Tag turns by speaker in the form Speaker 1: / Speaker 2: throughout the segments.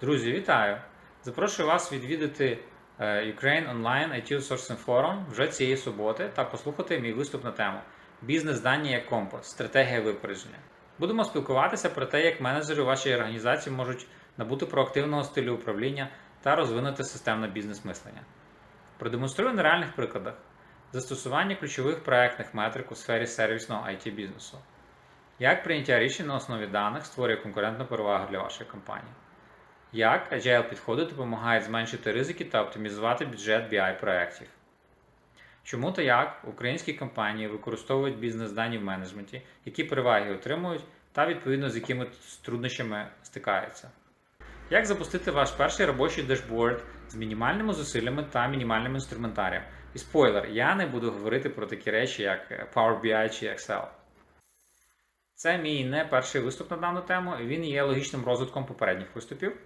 Speaker 1: Друзі, вітаю! Запрошую вас відвідати е, Ukraine Online IT Outsourcing Forum вже цієї суботи та послухати мій виступ на тему Бізнес-дані як компас, стратегія випередження. Будемо спілкуватися про те, як менеджери у вашій організації можуть набути проактивного стилю управління та розвинути системне бізнес-мислення. Продемонструю на реальних прикладах застосування ключових проектних метрик у сфері сервісного IT бізнесу. Як прийняття рішень на основі даних створює конкурентну перевагу для вашої компанії. Як Agile підходи допомагають зменшити ризики та оптимізувати бюджет BI проєктів. Чому та як українські компанії використовують бізнес-дані в менеджменті, які переваги отримують, та відповідно з якими труднощами стикаються. Як запустити ваш перший робочий дешборд з мінімальними зусиллями та мінімальним інструментарієм? І спойлер, я не буду говорити про такі речі, як Power BI чи Excel. Це мій не перший виступ на дану тему, він є логічним розвитком попередніх виступів.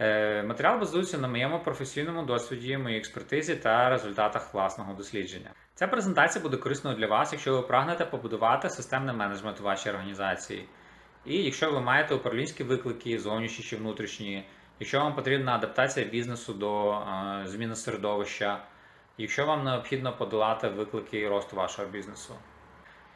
Speaker 1: Е, Матеріал базується на моєму професійному досвіді, моїй експертизі та результатах власного дослідження. Ця презентація буде корисною для вас, якщо ви прагнете побудувати системний менеджмент у вашій організації. І якщо ви маєте управлінські виклики, зовнішні чи внутрішні, якщо вам потрібна адаптація бізнесу до е, зміни середовища, якщо вам необхідно подолати виклики росту вашого бізнесу.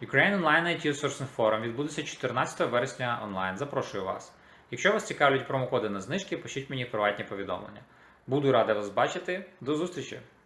Speaker 1: Ukraine Online IT Sourcing Forum відбудеться 14 вересня онлайн. Запрошую вас. Якщо вас цікавлять промокоди на знижки, пишіть мені приватні повідомлення. Буду радий вас бачити. До зустрічі!